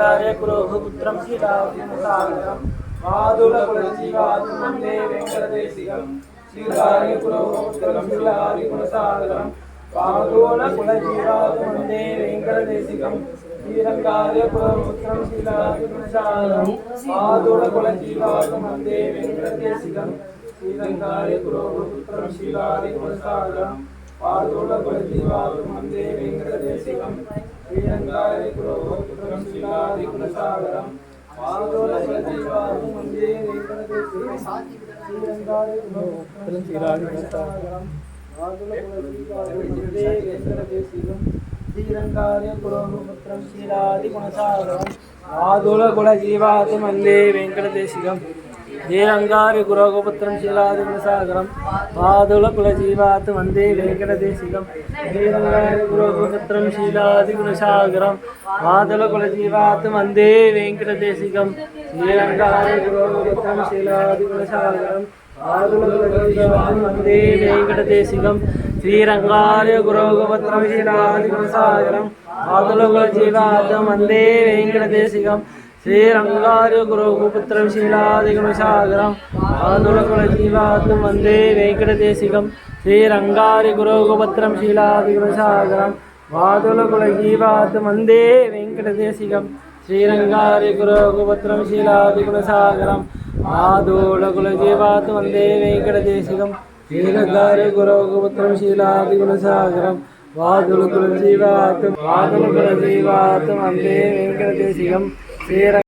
శంకరేకులోహుపుత్రం శ్రీరాజుసాగరం మాధుల కులజీవాదు వందే వెంకటదేశికం. శ్రీరాజుకులోహుపుత్రం శ్రీరాజుసాగరం మాధుల కులజీవాదు వందే వెంకటదేశికం. శ్రీరంగార్యపురపుత్రం శ్రీరాజుసాగరం మాధుల కులజీవాదు వందే వెంకటదేశికం. శ్రీరంగార్యపురపుత్రం శ్రీరాజుసాగరం మాధుల కులజీవాదు వందే వెంకటదేశికం. శిలాదికులసాగరం ఆదుల కుల జీవాతి మందే వెంకటదేశిగం தேரங்காரி குரோகபுத்திரம் சீலாதி குணசாகரம் பாதுல குலஜீவாத்து வந்தே வெங்கடதேசிகம் தேரங்காரி குரோகபுத்திரம் சீலாதி குணசாகரம் பாதுல குலஜீவாத்து வந்தே வெங்கடதேசிகம் தேரங்காரி குரோகபுத்திரம் சீலாதி குணசாகரம் வந்தே வெங்கடதேசிகம் ஸ்ரீரங்காரிய குரோகபுத்திரம் சீலாதி குணசாகரம் பாதுல குலஜீவாத்து வந்தே வெங்கடதேசிகம் श्रीरङ्गार्यगुरुगुपुत्रं शीलादिगुणसागरम् आन्दोलकुलशीलातु वन्दे वेङ्कटदेशिकं श्रीरङ्गार्यगुरुगुपुत्रं शीलादिगुणसागरं वादुलकुलजीवात् वन्दे वेङ्कटदेशिकं श्रीरङ्गार्यगुरुगुपुत्रं शीलादिगुणसागरम् आदोलकुलजीवात् वन्दे वेङ्कटदेशिकं श्रीरङ्गार्यगुरुगुपुत्रं शीलादिगुणसागरम् वादुलकुलजीवात् वादुलकुलजीवात् वन्दे वेङ्कटदेशिकम् feira